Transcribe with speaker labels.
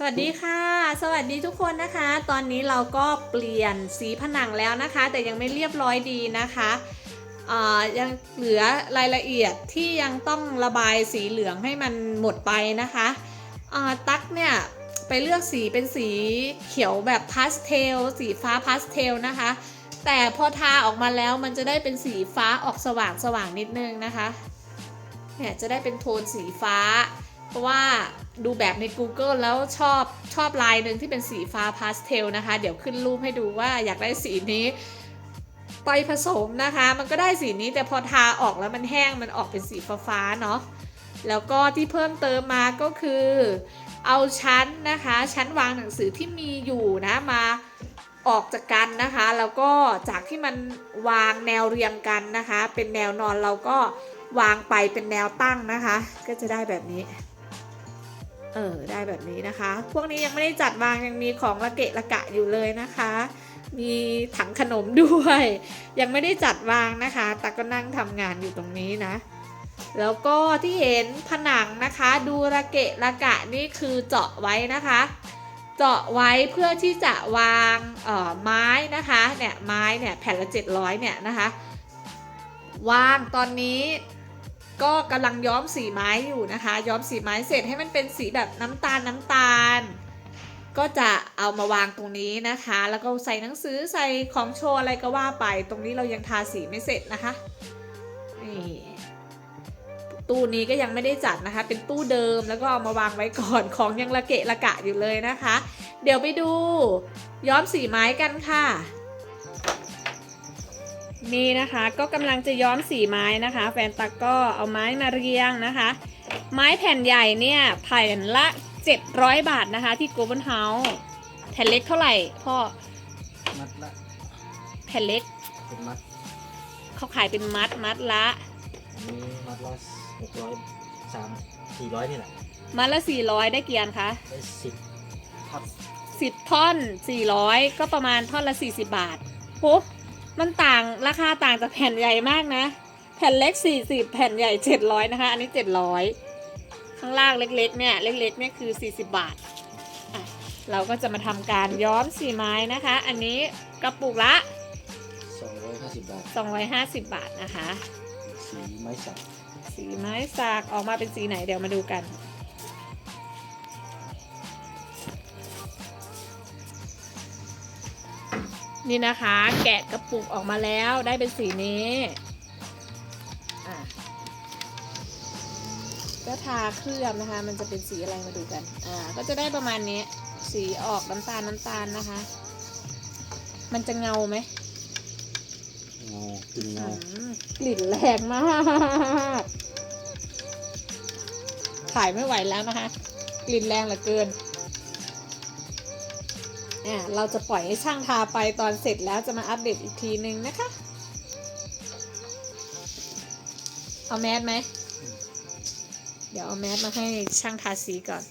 Speaker 1: สวัสดีค่ะ สวัสดีทุกคนนะคะ ตอนนี้เราก็เปลี่ยนสีผนังแล้วนะคะ แต่ยังไม่เรียบร้อยดีนะคะยังเหลือรายละเอียดที่ยังต้องระบายสีเหลืองให้มันหมดไปนะคะตั๊กเนี่ยไปเลือกสีเป็นสีเขียวแบบพาสเทลสีฟ้าพาสเทลนะคะ แต่พอทาออกมาแล้วมันจะได้เป็นสีฟ้าออกสว่างสว่างนิดนึงนะคะเนี่ยจะได้เป็นโทนสีฟ้า เพราะว่าดูแบบใน Google แล้วชอบชอบลายหนึ่งที่เป็นสีฟ้าพาสเทลนะคะ เดี๋ยวขึ้นรูปให้ดูว่าอยากได้สีนี้ ไปผสมนะคะ มันก็ได้สีนี้แต่พอทาออกแล้วมันแห้งมันออกเป็นสีฟ้าๆเนาะแล้วก็ที่เพิ่มเติมมาก็คือ เอาชั้นนะคะ ชั้นวางหนังสือที่มีอยู่นะมาออกจากกันนะคะ แล้วก็จากที่มันวางแนวเรียงกันนะคะ เป็นแนวนอนเราก็วางไปเป็นแนวตั้งนะคะ ก็จะได้แบบนี้ เออได้แบบนี้นะคะ พวกนี้ยังไม่ได้จัดวางยังมีของระเกะระกะอยู่เลยนะคะ มีถังขนมด้วย ยังไม่ได้จัดวางนะคะแต่ก็นั่งทำงานอยู่ตรงนี้นะ แล้วก็ที่เห็นผนังนะคะ ดูระเกะระกะนี่คือเจาะไว้นะคะ เจาะไว้เพื่อที่จะวางเอ่อไม้นะคะเนี่ยไม้เนี่ยแผ่นละ700เนี่ยนะคะ วางตอนนี้ ก็กำลังย้อมสีไม้อยู่นะคะ ย้อมสีไม้เสร็จให้มันเป็นสีแบบน้ำตาลน้ำตาล ก็จะเอามาวางตรงนี้นะคะ แล้วก็ใส่หนังสือใส่ของโชว์อะไรก็ว่าไป ตรงนี้เรายังทาสีไม่เสร็จนะคะนี่ตู้นี้ก็ยังไม่ได้จัดนะคะ เป็นตู้เดิมแล้วก็เอามาวางไว้ก่อนของยังระเกะระกะอยู่เลยนะคะ เดี๋ยวไปดู ย้อมสีไม้กันค่ะ นี่นะคะก็กำลังจะย้อมสีไม้นะคะ แฟนตักก็เอาไม้มาเรียงนะคะ ไม้แผ่นใหญ่เนี่ยแผ่นละ 700 บาทนะคะ ที่โกลบอลเฮาส์แผ่นเล็กเท่าไหร่พ่อ
Speaker 2: มัดละ
Speaker 1: แผ่นเล็ก
Speaker 2: เป็นมัด
Speaker 1: เขาขายเป็นมัดมัดละ
Speaker 2: อันนี้มัดละหกร้อยสามสี่ร้อยนี่แหละ
Speaker 1: มัดละ 400 ได้เกียนคะ
Speaker 2: ได้สิบทับ
Speaker 1: 10ท่อน 400 ก็ประมาณท่อนละ 40 บาทโห มันต่างราคาต่างจากแผ่นใหญ่มากนะ แผ่นเล็ก 40 แผ่นใหญ่ 700 นะคะ อันนี้ 700 ข้างล่างเล็กๆเนี่ย เล็กๆเนี่ยคือ 40 บาทอะเราก็จะมาทำการย้อมสีไม้นะคะ อันนี้กระปุกละ
Speaker 2: สองร้อยห้าสิบบาท
Speaker 1: 250 บาทนะคะ
Speaker 2: สีไม้สัก
Speaker 1: สีไม้สักออกมาเป็นสีไหนเดี๋ยวมาดูกัน นี่นะคะ แกะกระปุกออกมาแล้วได้เป็นสีนี้อะก็ทาเคลือบนะคะ มันจะเป็นสีอะไรมาดูกัน อ่า ก็จะได้ประมาณนี้ สีออกน้ำตาลน้ำตาลนะคะ มันจะเงาไหม
Speaker 2: เงาตึงเงา
Speaker 1: อืมกลิ่นแรงมากขายไม่ไหวแล้วนะคะ กลิ่นแรงเหลือเกิน อะเราจะปล่อยให้ช่างทาไปตอนเสร็จแล้วจะมาอัปเดตอีกทีนึงนะคะ เอาแมสไหม เดี๋ยวเอาแมสมาให้ช่างทาสีก่อน